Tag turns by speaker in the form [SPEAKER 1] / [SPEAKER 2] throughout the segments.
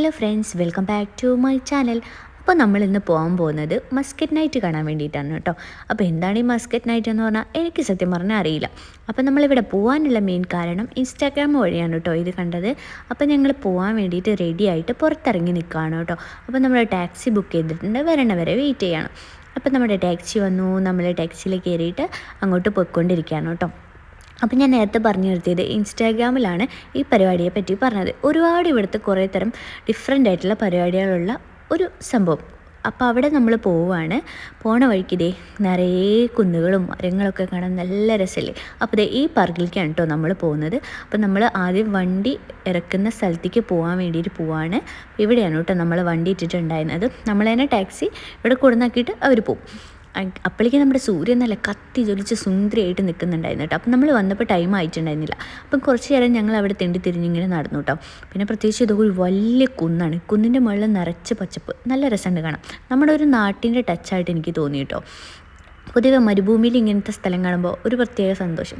[SPEAKER 1] Hello friends welcome back to my channel. അപ്പോൾ നമ്മൾ ഇന്ന് പോകാൻ പോകുന്നത് മസ്കറ്റ് നൈറ്റ് കാണാൻ വേണ്ടിയിട്ടാണ് കേട്ടോ. അപ്പോൾ എന്താണ് ഈ മസ്കറ്റ് നൈറ്റ് എന്ന് പറഞ്ഞാൽ എനിക്ക് സത്യം പറഞ്ഞാൽ അറിയില്ല. അപ്പോൾ നമ്മളിവിടെ പോകാനുള്ള മെയിൻ കാരണം ഇൻസ്റ്റാഗ്രാം വഴിയാണ് കേട്ടോ ഇത് കണ്ടത്. അപ്പോൾ ഞങ്ങൾ പോകാൻ വേണ്ടിയിട്ട് റെഡി ആയിട്ട് പുറത്തിറങ്ങി നിൽക്കുകയാണ് കേട്ടോ. അപ്പോൾ നമ്മൾ ടാക്സി ബുക്ക് ചെയ്തിട്ടുണ്ട്. വരണവരെ വെയിറ്റ് ചെയ്യണം. അപ്പോൾ നമ്മുടെ ടാക്സി വന്നു. നമ്മൾ ടാക്സിയിൽ കയറിയിട്ട് അങ്ങോട്ട് പോയിക്കൊണ്ടിരിക്കുകയാണ് കേട്ടോ. അപ്പം ഞാൻ നേരത്തെ പറഞ്ഞു നിർത്തിയത് ഇൻസ്റ്റാഗ്രാമിലാണ് ഈ പരിപാടിയെ പറ്റി പറഞ്ഞത്. ഒരുപാട് ഇവിടുത്തെ കുറേ തരം ഡിഫറെന്റ് ആയിട്ടുള്ള പരിപാടികളുള്ള ഒരു സംഭവം. അപ്പോൾ അവിടെ നമ്മൾ പോവുകയാണ്. പോണ വഴിക്ക് നിറയെ കുന്നുകളും മരങ്ങളൊക്കെ കാണാൻ നല്ല രസമല്ലേ? അപ്പോൾ ഇതേ ഈ പാർക്കിലേക്കാണ് കേട്ടോ നമ്മൾ പോകുന്നത്. അപ്പോൾ നമ്മൾ ആദ്യം വണ്ടി ഇറക്കുന്ന സ്ഥലത്തേക്ക് പോകാൻ വേണ്ടിയിട്ട് പോവാണ്. ഇവിടെയാണ് കേട്ടോ നമ്മൾ വണ്ടി ഇട്ടിട്ടുണ്ടായിരുന്നത്. നമ്മൾ തന്നെ ടാക്സി ഇവിടെ കൊടുന്നാക്കിയിട്ട് അവർ പോകും അപ്പോഴേക്ക് നമ്മുടെ സൂര്യൻ നല്ല കത്തി ജ്വലിച്ച് സുന്ദരിയായിട്ട് നിൽക്കുന്നുണ്ടായിരുന്നു കേട്ടോ. അപ്പം നമ്മൾ വന്നപ്പോൾ ടൈം ആയിട്ടുണ്ടായിരുന്നില്ല. അപ്പം കുറച്ച് നേരം ഞങ്ങൾ അവിടെ തെണ്ടി തിരിഞ്ഞിങ്ങനെ നടന്നു കേട്ടോ. പിന്നെ പ്രത്യേകിച്ച് ഇതൊരു വലിയ കുന്നാണ്. കുന്നിന്റെ മുകളിൽ നിറച്ച് പച്ചപ്പ്. നല്ല രസമുണ്ട് കാണാം നമ്മുടെ ഒരു നാട്ടിന്റെ ടച്ചായിട്ട് എനിക്ക് തോന്നി കേട്ടോ. പൊതുവെ മരുഭൂമിയിൽ ഇങ്ങനത്തെ സ്ഥലം കാണുമ്പോൾ ഒരു പ്രത്യേക സന്തോഷം.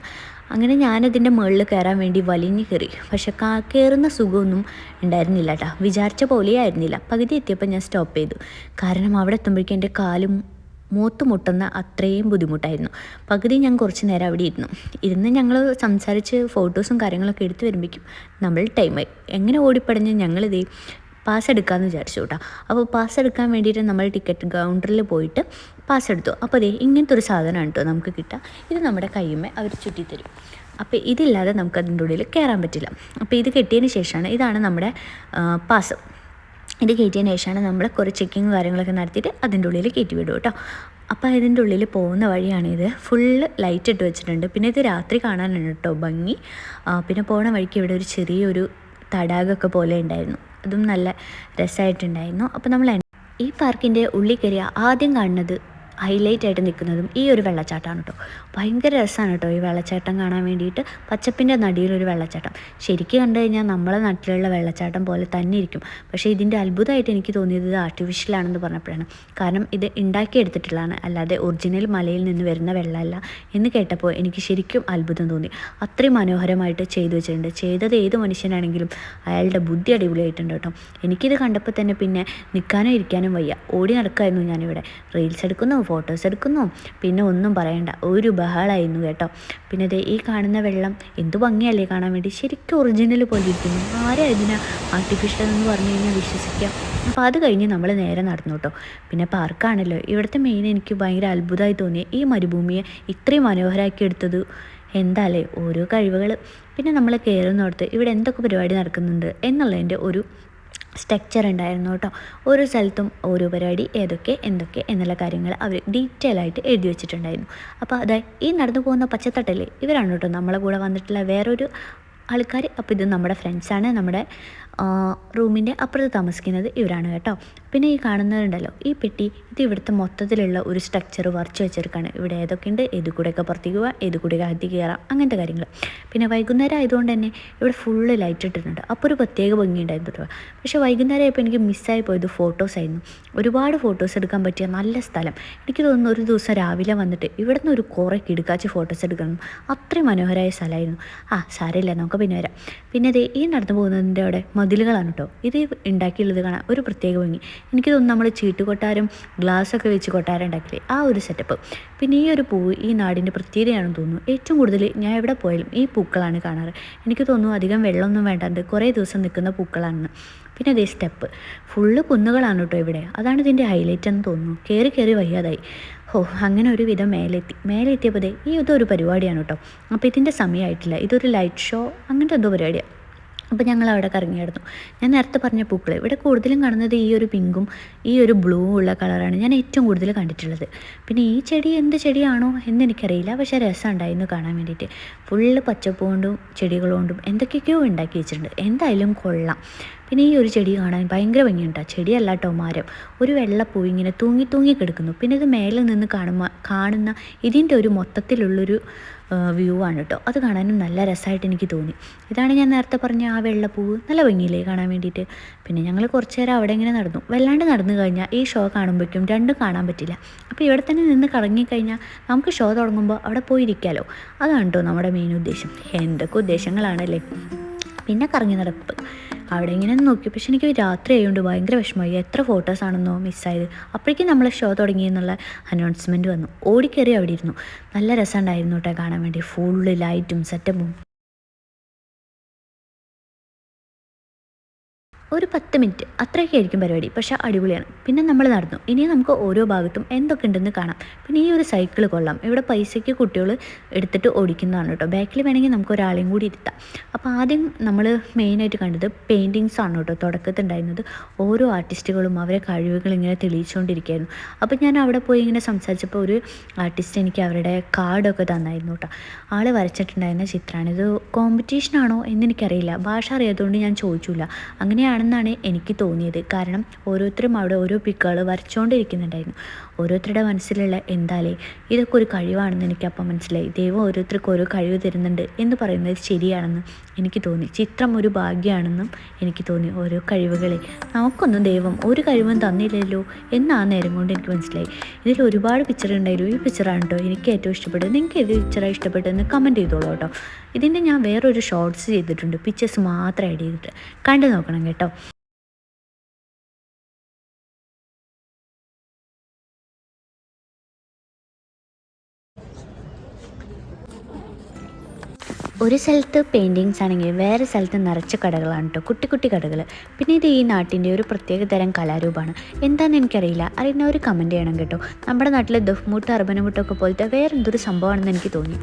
[SPEAKER 1] അങ്ങനെ ഞാനതിന്റെ മുകളിൽ കയറാൻ വേണ്ടി വലിഞ്ഞു കയറി പക്ഷെ കാ കയറുന്ന സുഖമൊന്നും ഉണ്ടായിരുന്നില്ല കേട്ടോ. വിചാരിച്ച പോലെ ആയിരുന്നില്ല പകുതി എത്തിയപ്പോൾ ഞാൻ സ്റ്റോപ്പ് ചെയ്തു. കാരണം അവിടെ എത്തുമ്പോഴേക്കും എന്റെ കാലും മൂത്ത് മുട്ടുന്ന അത്രയും ബുദ്ധിമുട്ടായിരുന്നു. പകുതി ഞാൻ കുറച്ച് നേരം അവിടെ ഇരുന്നു. ഇരുന്ന് ഞങ്ങൾ സംസാരിച്ച് ഫോട്ടോസും കാര്യങ്ങളൊക്കെ എടുത്തു വരുമ്പോഴേക്കും നമ്മൾ ടൈമായി എങ്ങനെ ഓടിപ്പടഞ്ഞ് ഞങ്ങളിതേ പാസ് എടുക്കാമെന്ന് വിചാരിച്ചു കേട്ടോ. അപ്പോൾ പാസ് എടുക്കാൻ വേണ്ടിയിട്ട് നമ്മൾ ടിക്കറ്റ് കൗണ്ടറിൽ പോയിട്ട് പാസ് എടുത്തു. അപ്പോൾ അതേ ഇങ്ങനത്തെ ഒരു സാധനമാണ് കേട്ടോ നമുക്ക് കിട്ടുക. ഇത് നമ്മുടെ കയ്യുമ്മേ അവർ ചുറ്റിത്തരും. അപ്പോൾ ഇതില്ലാതെ നമുക്ക് അതിന്റെ ഉള്ളിൽ കയറാൻ പറ്റില്ല. അപ്പോൾ ഇത് കെട്ടിയതിന് ശേഷമാണ് ഇതാണ് നമ്മുടെ പാസ് ഇത് കയറ്റിയതിന് ശേഷമാണ് നമ്മൾ കുറേ ചെക്കിങ് കാര്യങ്ങളൊക്കെ നടത്തിയിട്ട് അതിന്റെ ഉള്ളിൽ കയറ്റി വിടും കേട്ടോ. അപ്പോൾ ഇതിന്റെ ഉള്ളിൽ പോകുന്ന വഴിയാണിത് ഫുള്ള് ലൈറ്റ് ഇട്ട് വെച്ചിട്ടുണ്ട്. പിന്നെ ഇത് രാത്രി കാണാനാണ് കേട്ടോ ഭംഗി. പിന്നെ പോണ വഴിക്ക് ഇവിടെ ഒരു ചെറിയൊരു തടാകമൊക്കെ പോലെ ഉണ്ടായിരുന്നു. അതും നല്ല രസമായിട്ടുണ്ടായിരുന്നു. അപ്പോൾ നമ്മൾ ഈ പാർക്കിന്റെ ഉള്ളിൽ കയറിയ ആദ്യം കാണുന്നത് ഹൈലൈറ്റ് ആയിട്ട് നിൽക്കുന്നതും ഈ ഒരു വെള്ളച്ചാട്ടമാണ് കേട്ടോ ഭയങ്കര രസമാണ് കേട്ടോ ഈ വെള്ളച്ചാട്ടം കാണാൻ വേണ്ടിയിട്ട്. പച്ചപ്പിന്റെ നടിയിലൊരു വെള്ളച്ചാട്ടം. ശരിക്കും കണ്ടു കഴിഞ്ഞാൽ നമ്മളെ നാട്ടിലുള്ള വെള്ളച്ചാട്ടം പോലെ തന്നെ ഇരിക്കും. പക്ഷേ ഇതിന്റെ അത്ഭുതമായിട്ട് എനിക്ക് തോന്നിയത് ഇത് ആർട്ടിഫിഷ്യലാണെന്ന് പറഞ്ഞപ്പോഴാണ്. കാരണം ഇത് ഉണ്ടാക്കിയെടുത്തിട്ടുള്ളതാണ് അല്ലാതെ ഒറിജിനൽ മലയിൽ നിന്ന് വരുന്ന വെള്ളമല്ല എന്ന് കേട്ടപ്പോൾ എനിക്ക് ശരിക്കും അത്ഭുതം തോന്നി. അത്രയും മനോഹരമായിട്ട് ചെയ്തു വെച്ചിട്ടുണ്ട്. ചെയ്തത് ഏത് മനുഷ്യനാണെങ്കിലും അയാളുടെ ബുദ്ധി അടിപൊളിയായിട്ടുണ്ട് കേട്ടോ എനിക്കിത് കണ്ടപ്പോൾ തന്നെ പിന്നെ നിൽക്കാനോ ഇരിക്കാനും വയ്യ. ഓടി നടക്കായിരുന്നു ഞാനിവിടെ. റീൽസ് എടുക്കുന്നു ഫോട്ടോസ് എടുക്കുന്നു. പിന്നെ ഒന്നും പറയണ്ട. ഒരു ബഹളായിരുന്നു കേട്ടോ. പിന്നെ ദേ ഈ കാണുന്ന വെള്ളം എന്ത് ഭംഗിയല്ലേ കാണാൻ വേണ്ടി. ശരിക്കും ഒറിജിനൽ പോലെ ഇരിക്കുന്നു. ആരാ ആർട്ടിഫിഷ്യൽ എന്ന് പറഞ്ഞു കഴിഞ്ഞാൽ വിശ്വസിക്കാം? അപ്പോൾ അത് കഴിഞ്ഞ് നമ്മൾ നേരെ നടന്നു കേട്ടോ. പിന്നെ പാർക്കാണല്ലോ ഇവിടുത്തെ മെയിൻ എനിക്ക് ഭയങ്കര അത്ഭുതമായി തോന്നി ഈ മരുഭൂമിയെ ഇത്രയും മനോഹരമാക്കി എടുത്തത് എന്താല്ലേ? ഓരോ കഴിവുകൾ പിന്നെ നമ്മൾ കയറുന്നിടത്ത് ഇവിടെ എന്തൊക്കെ പരിപാടി നടക്കുന്നുണ്ട് എന്നുള്ളതിന്റെ ഒരു സ്ട്രക്ചർ ഉണ്ടായിരുന്നു കേട്ടോ. ഓരോ സ്ഥലത്തും ഓരോ പരിപാടി ഏതൊക്കെ എന്തൊക്കെ എന്നുള്ള കാര്യങ്ങൾ അവർ ഡീറ്റെയിൽ ആയിട്ട് എഴുതി വെച്ചിട്ടുണ്ടായിരുന്നു. അപ്പോൾ അതായത് ഈ നടന്നു പോകുന്ന പച്ചത്തട്ടല്ലേ ഇവരാണ് കേട്ടോ നമ്മളെ കൂടെ വന്നിട്ടുള്ള വേറൊരു ആൾക്കാർ അപ്പോൾ ഇത് നമ്മുടെ ഫ്രണ്ട്സാണ് നമ്മുടെ റൂമിന്റെ അപ്പുറത്ത് താമസിക്കുന്നത് ഇവരാണ് കേട്ടോ. പിന്നെ ഈ കാണുന്നതുണ്ടല്ലോ ഈ പെട്ടി ഇത് ഇവിടുത്തെ മൊത്തത്തിലുള്ള ഒരു സ്ട്രക്ചർ വരച്ച് വെച്ചെടുക്കാണ്. ഇവിടെ ഏതൊക്കെയുണ്ട് ഏത് കൂടെയൊക്കെ പുറത്തേക്ക് പോവാം? ഏത് കൂടെയൊക്കെ അകത്തേക്ക് കയറാം? അങ്ങനത്തെ കാര്യങ്ങൾ പിന്നെ വൈകുന്നേരം ആയതുകൊണ്ട് തന്നെ ഇവിടെ ഫുള്ള് ലൈറ്റ് ഇട്ടിട്ടുണ്ട്. അപ്പോൾ ഒരു പ്രത്യേക ഭംഗിയുണ്ടായിരുന്നു കേട്ടോ. പക്ഷേ വൈകുന്നേരം ആയപ്പോൾ എനിക്ക് മിസ്സായി പോയത് ഫോട്ടോസ് ആയിരുന്നു. ഒരുപാട് ഫോട്ടോസ് എടുക്കാൻ പറ്റിയ നല്ല സ്ഥലം. എനിക്ക് തോന്നുന്നു ഒരു ദിവസം രാവിലെ വന്നിട്ട് ഇവിടെ നിന്ന് ഒരു കുറേ കിടുക്കാച്ച് ഫോട്ടോസ് എടുക്കണം. അത്രയും മനോഹരമായ സ്ഥലമായിരുന്നു. ആ സാരമില്ല നമുക്ക് പിന്നെ വരാം. പിന്നെ ഈ നടന്നു പോകുന്നതിന്റെ അവിടെ മതിലുകളാണ് കേട്ടോ ഇത് ഉണ്ടാക്കിയുള്ളത് കാണാൻ ഒരു പ്രത്യേക ഭംഗി. എനിക്ക് തോന്നുന്നു നമ്മൾ ചീട്ടുകൊട്ടാരം ഗ്ലാസ്സൊക്കെ വെച്ച് കൊട്ടാരം ഉണ്ടാക്കില്ലേ? ആ ഒരു സെറ്റപ്പ് പിന്നെ ഈ ഒരു പൂവ് ഈ നാടിന്റെ പ്രത്യേകതയാണെന്ന് തോന്നുന്നു. ഏറ്റവും കൂടുതൽ ഞാൻ എവിടെ പോയാലും ഈ പൂക്കളാണ് കാണാറ്. എനിക്ക് തോന്നുന്നു അധികം വെള്ളമൊന്നും വേണ്ടാണ്ട് കുറേ ദിവസം നിൽക്കുന്ന പൂക്കളാണ് പിന്നെ അതേ സ്റ്റെപ്പ് ഫുള്ള് കുന്നുകളാണ് കേട്ടോ ഇവിടെ. അതാണ് ഇതിന്റെ ഹൈലൈറ്റ് എന്ന് തോന്നുന്നു. കയറി കയറി വയ്യാതായി. ഓ അങ്ങനെ ഒരു വിധം മേലെത്തി. മേലെത്തിയപ്പോൾ ഈ ഇതൊരു പരിപാടിയാണ് കേട്ടോ അപ്പോൾ ഇതിന്റെ സമയമായിട്ടില്ല ഇതൊരു ലൈറ്റ് ഷോ അങ്ങനത്തെ എന്തോ പരിപാടിയാണ് അപ്പോൾ ഞങ്ങൾ അവിടെ കറങ്ങിയായിരുന്നു. ഞാൻ നേരത്തെ പറഞ്ഞ പൂക്കൾ ഇവിടെ കൂടുതലും കാണുന്നത് ഈ ഒരു പിങ്കും ഈ ഒരു ബ്ലൂ ഉള്ള കളറാണ് ഞാൻ ഏറ്റവും കൂടുതൽ കണ്ടിട്ടുള്ളത്. പിന്നെ ഈ ചെടി എന്ത് ചെടിയാണോ എന്ന് എനിക്കറിയില്ല പക്ഷേ രസം ഉണ്ടായിരുന്നു കാണാൻ വേണ്ടിയിട്ട്. ഫുള്ള് പച്ചപ്പ് കൊണ്ടും ചെടികൾ കൊണ്ടും എന്തൊക്കെയൊക്കെയോ ഉണ്ടാക്കി വെച്ചിട്ടുണ്ട്. എന്തായാലും കൊള്ളാം. പിന്നെ ഈ ഒരു ചെടി കാണാൻ ഭയങ്കര ഭംഗിയുണ്ട്. ചെടിയല്ല കേട്ടോ മരം. ഒരു വെള്ളപ്പൂ ഇങ്ങനെ തൂങ്ങി തൂങ്ങി കിടക്കുന്നു. പിന്നെ ഇത് മേലെ നിന്ന് കാണുമ്പോൾ കാണുന്ന ഇതിന്റെ ഒരു മൊത്തത്തിലുള്ളൊരു വ്യൂ ആണ് കേട്ടോ. അത് കാണാനും നല്ല രസമായിട്ട് എനിക്ക് തോന്നി. ഇതാണ് ഞാൻ നേരത്തെ പറഞ്ഞ ആ വെള്ളപ്പൂവ്. നല്ല ഭംഗിയില്ലേ കാണാൻ വേണ്ടിയിട്ട്. പിന്നെ ഞങ്ങൾ കുറച്ച് നേരം അവിടെ ഇങ്ങനെ നടന്നു. വല്ലാണ്ട് നടന്നു കഴിഞ്ഞാൽ ഈ ഷോ കാണുമ്പോഴേക്കും രണ്ടും കാണാൻ പറ്റില്ല. അപ്പോൾ ഇവിടെ തന്നെ നിന്ന് കറങ്ങിക്കഴിഞ്ഞാൽ നമുക്ക് ഷോ തുടങ്ങുമ്പോൾ അവിടെ പോയിരിക്കാമല്ലോ അതാണ് കേട്ടോ നമ്മുടെ മെയിൻ ഉദ്ദേശം. എന്തൊക്കെ ഉദ്ദേശങ്ങളാണല്ലേ? പിന്നെ കറങ്ങി നടപ്പ്. അവിടെ ഇങ്ങനെ നോക്കി. പക്ഷെ എനിക്ക് രാത്രി ആയതുകൊണ്ട് ഭയങ്കര വിഷമമായി. എത്ര ഫോട്ടോസാണെന്നോ മിസ്സായത് അപ്പോഴേക്കും നമ്മളെ ഷോ തുടങ്ങി എന്നുള്ള അനൗൺസ്മെന്റ് വന്നു. ഓടിക്കയറി അവിടെ ഇരുന്നു. നല്ല രസമുണ്ടായിരുന്നു കേട്ടോ കാണാൻ വേണ്ടി. ഫുള്ള് ലൈറ്റും സെറ്റപ്പും ഒരു പത്ത് മിനിറ്റ് അത്രയൊക്കെ ആയിരിക്കും പരിപാടി. പക്ഷേ അടിപൊളിയാണ്. പിന്നെ നമ്മൾ നടന്നു. ഇനി നമുക്ക് ഓരോ ഭാഗത്തും എന്തൊക്കെ ഉണ്ടെന്ന് കാണാം. പിന്നെ ഈ ഒരു സൈക്കിൾ കൊള്ളാം. ഇവിടെ പൈസയ്ക്ക് കുട്ടികൾ എടുത്തിട്ട് ഓടിക്കുന്നതാണ് കേട്ടോ. ബാക്കിൽ വേണമെങ്കിൽ നമുക്ക് ഒരാളെയും കൂടി ഇരുത്താം. അപ്പോൾ ആദ്യം നമ്മൾ മെയിനായിട്ട് കണ്ടത് പെയിന്റിങ്സ് ആണ് കേട്ടോ. തുടക്കത്തുണ്ടായിരുന്നത് ഓരോ ആർട്ടിസ്റ്റുകളും അവരെ കഴിവുകൾ ഇങ്ങനെ തെളിയിച്ചുകൊണ്ടിരിക്കുകയായിരുന്നു. അപ്പോൾ ഞാൻ അവിടെ പോയി ഇങ്ങനെ സംസാരിച്ചപ്പോൾ ഒരു ആർട്ടിസ്റ്റ് എനിക്ക് അവരുടെ കാർഡൊക്കെ തന്നായിരുന്നു കേട്ടോ. ആൾ വരച്ചിട്ടുണ്ടായിരുന്ന ചിത്രമാണ് ഇത് കോമ്പറ്റീഷനാണോ എന്നെനിക്കറിയില്ല ഭാഷ അറിയാത്തതുകൊണ്ട് ഞാൻ ചോദിച്ചില്ല. അങ്ങനെയാണ് ആണെന്നാണ് എനിക്ക് തോന്നിയത്. കാരണം ഓരോരുത്തരും അവിടെ ഓരോ പിക്കുകൾ വരച്ചുകൊണ്ടിരിക്കുന്നുണ്ടായിരുന്നു ഓരോരുത്തരുടെ മനസ്സിലുള്ള എന്താലേ ഇതൊക്കെ ഒരു കഴിവാണെന്ന് എനിക്കപ്പം മനസ്സിലായി. ദൈവം ഓരോരുത്തർക്കും ഓരോ കഴിവ് തരുന്നുണ്ട് എന്ന് പറയുന്നത് ശരിയാണെന്ന് എനിക്ക് തോന്നി. ചിത്രം ഒരു ഭാഗ്യമാണെന്നും എനിക്ക് തോന്നി ഓരോ കഴിവുകളെ. നമുക്കൊന്നും ദൈവം ഒരു കഴിവും തന്നില്ലല്ലോ എന്ന് നേരം കൊണ്ട് എനിക്ക് മനസ്സിലായി. ഇതിൽ ഒരുപാട് പിക്ചർ ഉണ്ടായിരുന്നു. ഈ പിക്ചറാണ് കേട്ടോ എനിക്ക് ഏറ്റവും ഇഷ്ടപ്പെട്ടത്. നിങ്ങൾക്ക് ഏത് പിക്ചറാണ് ഇഷ്ടപ്പെട്ടതെന്ന് കമന്റ് ചെയ്തോളൂ കേട്ടോ. ഇതിന്റെ ഞാൻ വേറൊരു ഷോർട്സ് ചെയ്തിട്ടുണ്ട്. പിക്ചേഴ്സ് മാത്രം ആഡ് ചെയ്തിട്ട്. കണ്ടു നോക്കണം കേട്ടോ. ഒരു സ്ഥലത്ത് പെയിന്റിങ്സ് ആണെങ്കിൽ വേറെ സ്ഥലത്ത് നിറച്ച കടകളാണ് കേട്ടോ കുട്ടി കുട്ടി കടകൾ പിന്നെ ഇത് ഈ നാട്ടിന്റെ ഒരു പ്രത്യേക തരം കലാരൂപമാണ്. എന്താണെന്ന് എനിക്കറിയില്ല. അറിയുന്ന ഒരു കമന്റ് ചെയ്യണം കേട്ടോ. നമ്മുടെ നാട്ടിലെ ദഫ്മൂട്ട് അർബനമുട്ടൊക്കെ പോലത്തെ വേറെ എന്തൊരു സംഭവമാണെന്ന് എനിക്ക് തോന്നി.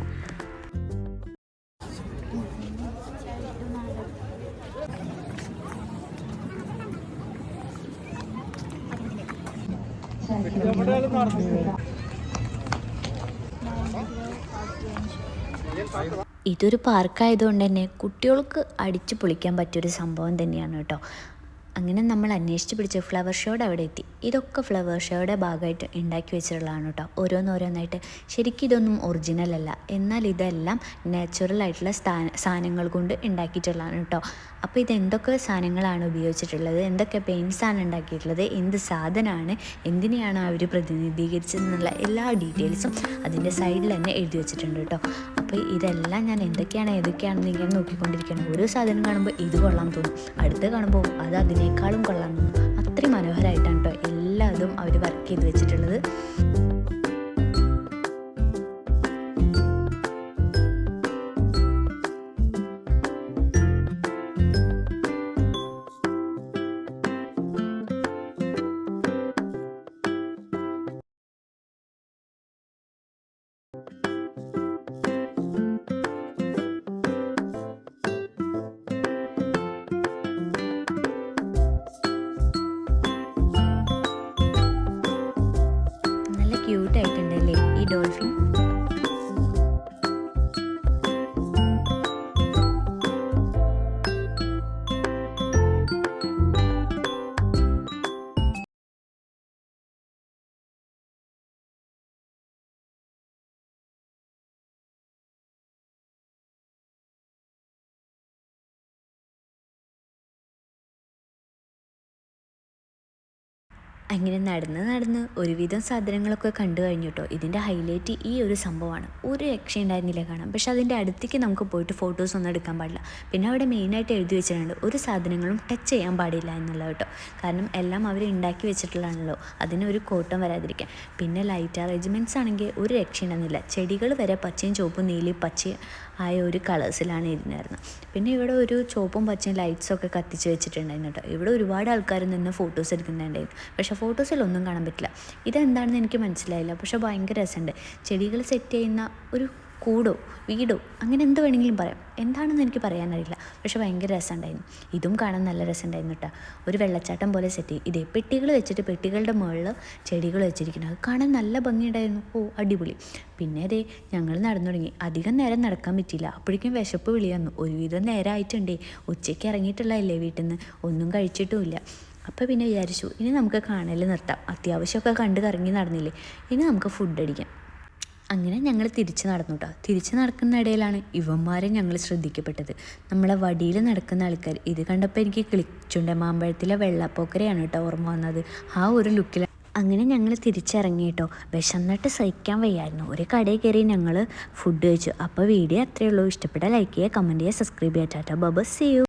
[SPEAKER 1] ഇതൊരു പാർക്കായതുകൊണ്ട് തന്നെ കുട്ടികൾക്ക് അടിച്ചു പൊളിക്കാൻ പറ്റിയൊരു സംഭവം തന്നെയാണ് കേട്ടോ. അങ്ങനെ നമ്മൾ അന്വേഷിച്ച് പിടിച്ച ഫ്ലവർ ഷോയുടെ അവിടെ എത്തി. ഇതൊക്കെ ഫ്ലവർ ഷോയുടെ ഭാഗമായിട്ട് ഉണ്ടാക്കി വെച്ചിട്ടുള്ളതാണ് കേട്ടോ. ഓരോന്നോരോന്നായിട്ട് ശരിക്കും ഇതൊന്നും ഒറിജിനൽ അല്ല. എന്നാൽ ഇതെല്ലാം നാച്ചുറൽ ആയിട്ടുള്ള സാധനങ്ങൾ കൊണ്ട് ഉണ്ടാക്കിയിട്ടുള്ളതാണ് കേട്ടോ. അപ്പോൾ ഇത് എന്തൊക്കെ സാധനങ്ങളാണ് ഉപയോഗിച്ചിട്ടുള്ളത്? എന്തൊക്കെ പെയിൻസ് ആണ് ഉണ്ടാക്കിയിട്ടുള്ളത്? എന്ത് സാധനമാണ്? എന്തിനെയാണ് അവർ പ്രതിനിധീകരിച്ചതെന്നുള്ള എല്ലാ ഡീറ്റെയിൽസും അതിന്റെ സൈഡിൽ തന്നെ എഴുതി വെച്ചിട്ടുണ്ട് കേട്ടോ. അപ്പോൾ ഇതെല്ലാം ഞാൻ എന്തൊക്കെയാണ് ഏതൊക്കെയാണെന്ന് ഇങ്ങനെ നോക്കിക്കൊണ്ടിരിക്കുകയാണ്. ഓരോ സാധനം കാണുമ്പോൾ ഇത് കൊള്ളാൻ തോന്നും. അടുത്ത് കാണുമ്പോൾ അത് അതിനേക്കാളും തോന്നും അത്രയും മനോഹരമായിട്ടാണ് കേട്ടോ എല്ലാതും അവർ വർക്ക് ചെയ്ത് വെച്ചിട്ടുള്ളത്. dolphin അങ്ങനെ നടന്ന് നടന്ന് ഒരുവിധം സാധനങ്ങളൊക്കെ കണ്ടു കഴിഞ്ഞു കേട്ടോ ഇതിന്റെ ഹൈലൈറ്റ് ഈ ഒരു സംഭവമാണ്. ഒരു രക്ഷ ഉണ്ടായിരുന്നില്ല കാണാം പക്ഷെ അതിന്റെ അടുത്തേക്ക് നമുക്ക് പോയിട്ട് ഫോട്ടോസ് ഒന്നും എടുക്കാൻ പാടില്ല. പിന്നെ അവിടെ മെയിനായിട്ട് എഴുതി വെച്ചിട്ടുണ്ട് ഒരു സാധനങ്ങളും ടച്ച് ചെയ്യാൻ പാടില്ല എന്നുള്ളത് കേട്ടോ കാരണം എല്ലാം അവർ ഉണ്ടാക്കി വെച്ചിട്ടുള്ളതാണല്ലോ. ഒരു കോട്ടം വരാതിരിക്കാൻ. പിന്നെ ലൈറ്റ് അറേഞ്ച്മെന്റ്സ് ആണെങ്കിൽ ഒരു രക്ഷ ഉണ്ടായിരുന്നില്ല. ചെടികൾ വരെ പച്ചയും ചുവപ്പും നീലി പച്ചയും ആയ ഒരു കളേഴ്സിലാണ് ഇരുന്നായിരുന്നത് പിന്നെ ഇവിടെ ഒരു ചുവപ്പും പച്ചയും ലൈറ്റ്സൊക്കെ കത്തിച്ച് വെച്ചിട്ടുണ്ടായിരുന്നു കേട്ടോ. ഇവിടെ ഒരുപാട് ആൾക്കാർ നിന്ന് ഫോട്ടോസ് എടുക്കുന്നുണ്ടായിരുന്നു. പക്ഷേ ഫോട്ടോസിലൊന്നും കാണാൻ പറ്റില്ല. ഇതെന്താണെന്ന് എനിക്ക് മനസ്സിലായില്ല. പക്ഷെ ഭയങ്കര രസമുണ്ട്. ചെടികൾ സെറ്റ് ചെയ്യുന്ന ഒരു കൂടോ വീടോ അങ്ങനെ എന്ത് വേണമെങ്കിലും പറയാം. എന്താണെന്ന് എനിക്ക് പറയാനറിയില്ല. പക്ഷെ ഭയങ്കര രസമുണ്ടായിരുന്നു. ഇതും കാണാൻ നല്ല രസമുണ്ടായിരുന്നു കേട്ടോ. ഒരു വെള്ളച്ചാട്ടം പോലെ സെറ്റ് ചെയ്യും ഇതേ പെട്ടികൾ വെച്ചിട്ട് പെട്ടികളുടെ മുകളിൽ ചെടികൾ വെച്ചിരിക്കുന്നത് അത് കാണാൻ നല്ല ഭംഗിയുണ്ടായിരുന്നു. ഓ അടിപൊളി. പിന്നെ അതേ ഞങ്ങൾ നടന്നു തുടങ്ങി. അധികം നേരം നടക്കാൻ പറ്റിയില്ല. അപ്പോഴേക്കും വിശപ്പ് വിളി വന്നു. ഒരുവിധം നേരമായിട്ടുണ്ടേ ഉച്ചയ്ക്ക് ഇറങ്ങിയിട്ടുള്ളതല്ലേ വീട്ടിൽ നിന്ന് ഒന്നും കഴിച്ചിട്ടുമില്ല. അപ്പോൾ പിന്നെ വിചാരിച്ചു ഇനി നമുക്ക് കാണൽ നിർത്താം. അത്യാവശ്യമൊക്കെ കണ്ട് കറങ്ങി നടന്നില്ലേ. ഇനി നമുക്ക് ഫുഡ് അടിക്കാം. അങ്ങനെ ഞങ്ങൾ തിരിച്ച് നടന്നു കേട്ടോ തിരിച്ച് നടക്കുന്ന ഇടയിലാണ് ഇവന്മാരെ ഞങ്ങൾ ശ്രദ്ധിക്കപ്പെട്ടത്. നമ്മളെ വടിയിൽ നടക്കുന്ന ആൾക്കാർ ഇത് കണ്ടപ്പോൾ എനിക്ക് കിളിച്ചുണ്ട് മാമ്പഴത്തിലെ വെള്ളപ്പോക്കരയാണ് കേട്ടോ ഓർമ്മ വന്നത്. ആ ഒരു ലുക്കിൽ അങ്ങനെ ഞങ്ങൾ തിരിച്ചിറങ്ങി കേട്ടോ വിശന്നിട്ട് സഹിക്കാൻ വയ്യായിരുന്നു. ഒരു കടയിൽ കയറി ഞങ്ങൾ ഫുഡ് കഴിച്ചു. അപ്പോൾ വീഡിയോ അത്രയേ ഉള്ളൂ. ഇഷ്ടപ്പെട്ട ലൈക്ക് ചെയ്യുക കമന്റ് ചെയ്യുക സബ്സ്ക്രൈബ് ചെയ്യുക. Tata ബബസ് C U